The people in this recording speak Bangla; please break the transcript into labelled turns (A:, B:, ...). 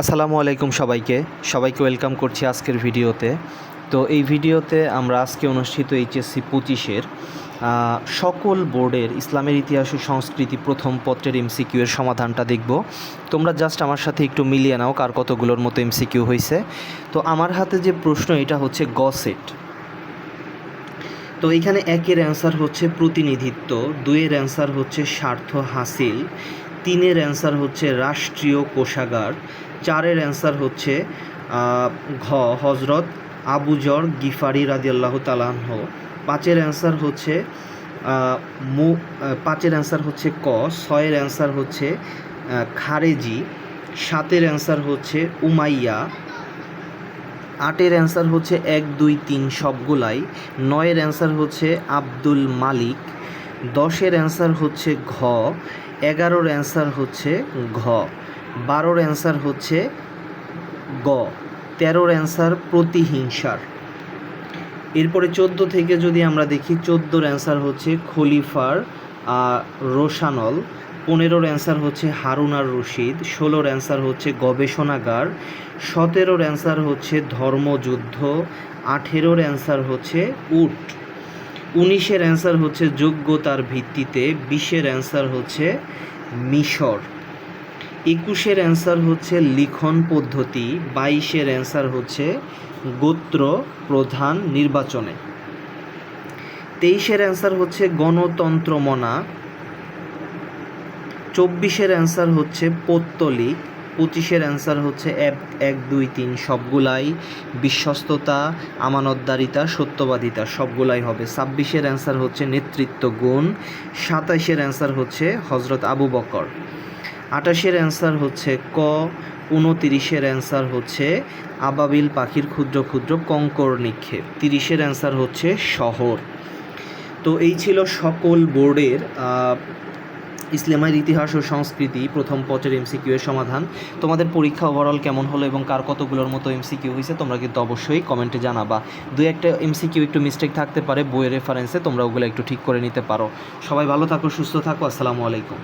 A: আসসালামু আলাইকুম সবাইকে। সবাইকে ওয়েলকাম করছি আজকের ভিডিওতে। তো এই ভিডিওতে আমরা আজকে অনুষ্ঠিত এইচএসসি পঁচিশের সকল বোর্ডের ইসলামের ইতিহাস ও সংস্কৃতি প্রথম পত্রের এমসিকিউ এর সমাধানটা দেখব। তোমরা জাস্ট আমার সাথে একটু মিলিয়ে নাও কার কতগুলোর মতো এমসিকিউ হয়েছে তো আমার হাতে যে প্রশ্ন, এটা হচ্ছে গ সেট তো এখানে একের অ্যান্সার হচ্ছে প্রতিনিধিত্ব, দুইয়ের অ্যান্সার হচ্ছে স্বার্থ হাসিল তিনের অ্যান্সার হচ্ছে রাষ্ট্রীয় কোষাগার, চারের অ্যান্সার হচ্ছে ঘ হজরত আবুজর গিফারি রাদিয়াল্লাহু তালাহ পাঁচের অ্যান্সার হচ্ছে মু পাঁচের অ্যান্সার হচ্ছে ক, ছয়ের অ্যান্সার হচ্ছে খারেজি, সাতের অ্যান্সার হচ্ছে উমাইয়া, আটের অ্যান্সার হচ্ছে এক দুই তিন সবগুলাই, নয়ের অ্যান্সার হচ্ছে আব্দুল মালিক দশের অ্যান্সার হচ্ছে ঘ, এগারোর অ্যান্সার হচ্ছে ঘ, বারোর অ্যান্সার হচ্ছে গ, তেরোর অ্যান্সার প্রতিহিংসার। এরপরে চোদ্দ থেকে যদি আমরা দেখি, চোদ্দোর অ্যান্সার হচ্ছে খলিফার রোশানল, পনেরোর অ্যান্সার হচ্ছে হারুন আর রশিদ, ষোলোর অ্যান্সার হচ্ছে গবেষণাগার, সতেরোর অ্যান্সার হচ্ছে ধর্মযুদ্ধ, আঠেরোর অ্যান্সার হচ্ছে উট। উনিশের অ্যান্সার হচ্ছে যোগ্যতার ভিত্তিতে, বিশের অ্যান্সার হচ্ছে মিশর। একুশের অ্যান্সার হচ্ছে লিখন পদ্ধতি, বাইশের অ্যান্সার হচ্ছে গোত্র প্রধান নির্বাচনে। তেইশের অ্যান্সার হচ্ছে গণতন্ত্রমনা। চব্বিশের অ্যান্সার হচ্ছে পৌত্তলিক। পঁচিশের অ্যান্সার হচ্ছে এক এক, দুই, তিন, সবগুলাই বিশ্বস্ততা, আমানতদারিতা, সত্যবাদিতা, সবগুলাই হবে। ছাব্বিশের অ্যান্সার হচ্ছে নেতৃত্ব গুণ, সাতাইশের অ্যান্সার হচ্ছে হজরত আবু বকর। আটাশের অ্যান্সার হচ্ছে ক, উনতিরিশের অ্যান্সার হচ্ছে আবাবিল পাখির ক্ষুদ্র ক্ষুদ্র কঙ্কর নিক্ষেপ। তিরিশের অ্যান্সার হচ্ছে শহর। তো এই ছিল সকল বোর্ডের ইসলামের ইতিহাস ও সংস্কৃতি প্রথম পচের এমসিকিউ এর সমাধান। তোমাদের পরীক্ষা ওভারঅল কেমন হলো এবং কার কতগুলোর মতো এমসিকিউ হয়েছে তোমরা কিন্তু অবশ্যই কমেন্টে জানাবা। দুই একটা এমসিকিউ একটু মিস্টেক থাকতে পারে, বইয়ের রেফারেন্সে তোমরা ওগুলো একটু ঠিক করে নিতে পারো। সবাই ভালো থাকো, সুস্থ থাকো, আসসালামু আলাইকুম।